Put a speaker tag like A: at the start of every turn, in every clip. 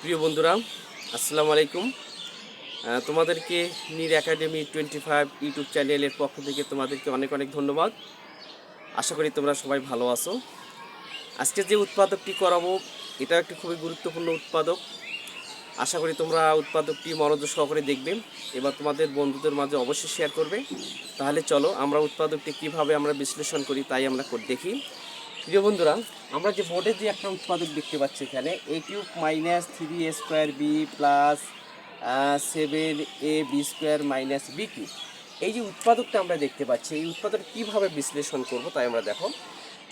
A: প্রিয় বন্ধুরা, আসসালামু আলাইকুম। তোমাদেরকে Neer academy twenty five YouTube চ্যানেলের পক্ষ থেকে তোমাদেরকে অনেক অনেক ধন্যবাদ। আশা করি তোমরা সবাই ভালো আছো। আজকে যে উৎপাদকটি করাবো এটা একটি খুবই গুরুত্বপূর্ণ উৎপাদক। আশা করি তোমরা উৎপাদকটি মনোযোগ সহকারে দেখবে, এবার তোমাদের বন্ধুদের মাঝে অবশ্যই শেয়ার করবে। তাহলে চলো, আমরা উৎপাদকটি কীভাবে আমরা বিশ্লেষণ করি, তাই আমরা দেখি। প্রিয় বন্ধুরা, আমরা যে বোর্ডে যে একটা উৎপাদক দেখতে পাচ্ছি এখানে A cube minus three A square B plus seven A B square minus B cube এই যে উৎপাদকটা আমরা দেখতে পাচ্ছি, এই উৎপাদক কীভাবে বিশ্লেষণ করব তাই আমরা দেখো।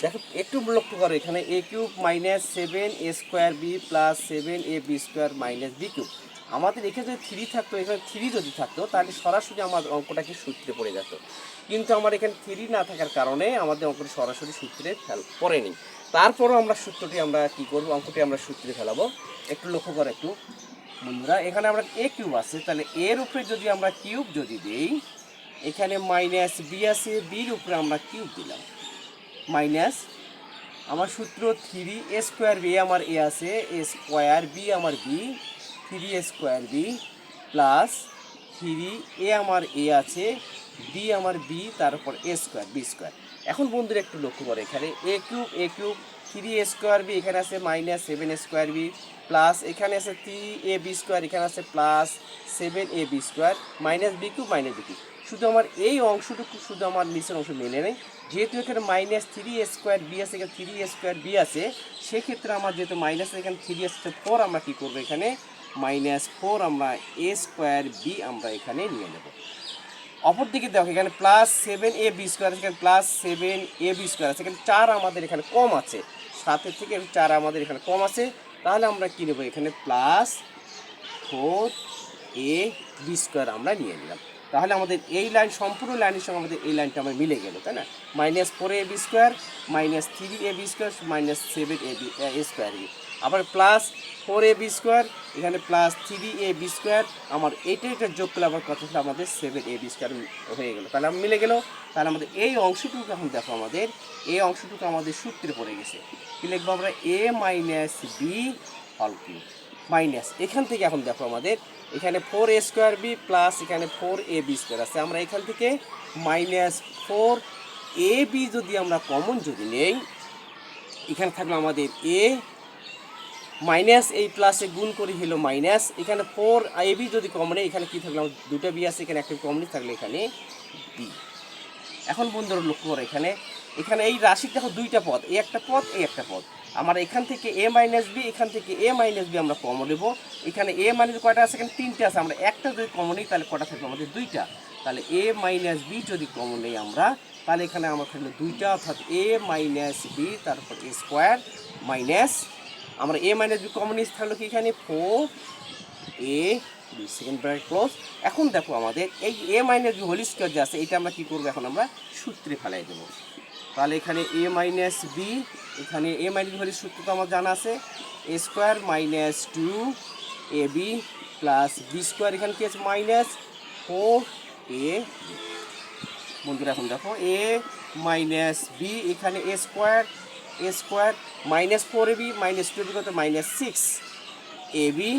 A: দেখো, একটু লক্ষ্য করো, এখানে A cube minus seven A square B plus seven A B square minus B cube আমাদের এখানে যদি থ্রি থাকতো, এখানে থ্রি যদি থাকতো, তাহলে সরাসরি আমার অঙ্কটা কি সূত্রে পড়ে যেত। কিন্তু আমার এখানে থ্রি না থাকার কারণে আমাদের অঙ্কটি সরাসরি সূত্রে ফেল, পড়েনি। তারপরও আমরা সূত্রটি আমরা কি করব, অঙ্কটি আমরা সূত্রে ফেলাবো। একটু লক্ষ্য করো একটু। বন্ধুরা, এখানে আমরা এ কিউব আছে, তাহলে এর উপরে যদি আমরা কিউব যদি দিই, এখানে মাইনাস বি আছে বির উপরে আমরা কিউব দিলাম। মাইনাস আমার সূত্র থ্রি এ স্কোয়ার বি আমার এ আছে এ স্কোয়ার বি আমার B three square B plus three A আমার এ আছে, বি আমার বি তারপর এ স্কোয়ার, বি স্কোয়ার। এখন বন্ধুরা একটু লক্ষ্য করে এখানে। A cube A cube, three square B, এখানে আছে minus seven square B, plus এখানে আছে থ্রি এ বি স্কোয়ার, এখানে আছে plus seven A B square, minus B cube, minus B cube. শুধু আমার এই অংশটুকু, শুধু আমার নিচের অংশ মেনে নেই। যেহেতু এখানে মাইনাস থ্রি স্কোয়ার বি আছে, এখানে থ্রি স্কোয়ার বি আছে, সেক্ষেত্রে আমার যেহেতু মাইনাস, এখানে থ্রি আসছে ফোর আমরা কী করব এখানে? মাইনাস ফোর আমরা এ স্কোয়ার বি আমরা এখানে নিয়ে নেব। অপরদিকে দেখো, এখানে plus seven A B square আছে plus seven A B square আছে, এখানে চার আমাদের এখানে কম আছে। সাতের থেকে চার আমাদের এখানে কম আছে। তাহলে আমরা কী নেব? এখানে plus four A B square আমরা নিয়ে নিলাম। তাহলে আমাদের এই লাইন, সম্পূর্ণ লাইনের সঙ্গে আমাদের এই লাইনটা আমার মিলে গেল, তাই না? Minus four A B square minus three A B square minus seven A B A square B আবার plus four A B square এখানে plus three A B square আমার এইটা, এটা যোগ করলে আবার কত হলো? আমাদের সেভেন এ বি স্কোয়ার হয়ে গেলো। তাহলে আমার মিলে গেল। তাহলে আমাদের এই অংশটুকু এখন দেখো আমাদের, এই অংশটুকু আমাদের সূত্রে পড়ে গেছে। কি লিখব আমরা? এ মাইনাস বি হল কিউব মাইনাস। এখান থেকে এখন দেখো আমাদের, এখানে four A square B plus এখানে ফোর এ বি স্কোয়ার আছে। আমরা এখান থেকে মাইনাস ফোর এ বি যদি আমরা কমন যদি নেই, এখানে থাকল আমাদের এ মাইনাস এই প্লাসে গুণ করে হলো মাইনাস এখানে ফোর এ বি যদি কমন এখানে কী থাকল? দুটো বি আছে, এখানে একটা কমনই থাকলে এখানে বি এখন বন্ধুরা লক্ষ্য করো এখানে এখানে এই রাশির দেখো দুইটা পদ, এই একটা পদ, এই একটা পদ। আমার এখান থেকে এ মাইনাস বি এখান থেকে এ মাইনাস বি আমরা কমন নেব। এখানে এ মাইনাস কয়টা আছে? এখানে তিনটে আছে। আমরা একটা যদি কমন নিই, তাহলে কটা থাকবে? আমাদের দুইটা। তাহলে এ মাইনাস বি যদি কমন নেই আমরা, তাহলে এখানে আমার থাকল দুইটা, অর্থাৎ এ মাইনাস বি তারপর এ স্কোয়ার মাইনাস আমরা এ মাইনাস বি কমন নিয়ে থাকল কি এখানে? Four A B second bracket close এখন দেখো আমাদের, এই A minus B whole square যে আছে, এটা আমরা কী করব? এখন আমরা সূত্রে ফেলাই দেবো। তাহলে এখানে এ মাইনাস বি এখানে এ মাইনাস ভ্যালির সূত্র তো আমার জানা আছে A square minus two A B plus B square এখানে কি আছে? মাইনাস ফোর এ বন্ধুরা এখন দেখো এ মাইনাস বি এখানে A square A square minus four A B minus two B কত? Minus six A B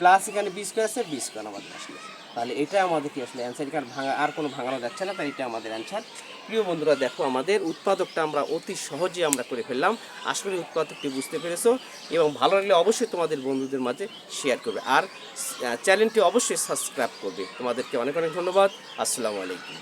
A: plus এখানে বি স্কোয়ার আছে বি স্কোয়ার আমাদের আসলে। তাহলে এটা আমাদের কি আসলে অ্যান্সার এখানে ভাঙা আর কোনো ভাঙানো যাচ্ছে না, তাই এটা আমাদের অ্যান্সার প্রিয় বন্ধুরা, দেখো, আমাদের উৎপাদকটা আমরা অতি সহজে আমরা করে ফেললাম। আসলে উৎপাদকটি বুঝতে পেরেছ এবং ভালো লাগলে অবশ্যই তোমাদের বন্ধুদের মাঝে শেয়ার করবে। আর চ্যানেলটি অবশ্যই সাবস্ক্রাইব করবে। তোমাদেরকে অনেক অনেক ধন্যবাদ। আসসালামু আলাইকুম।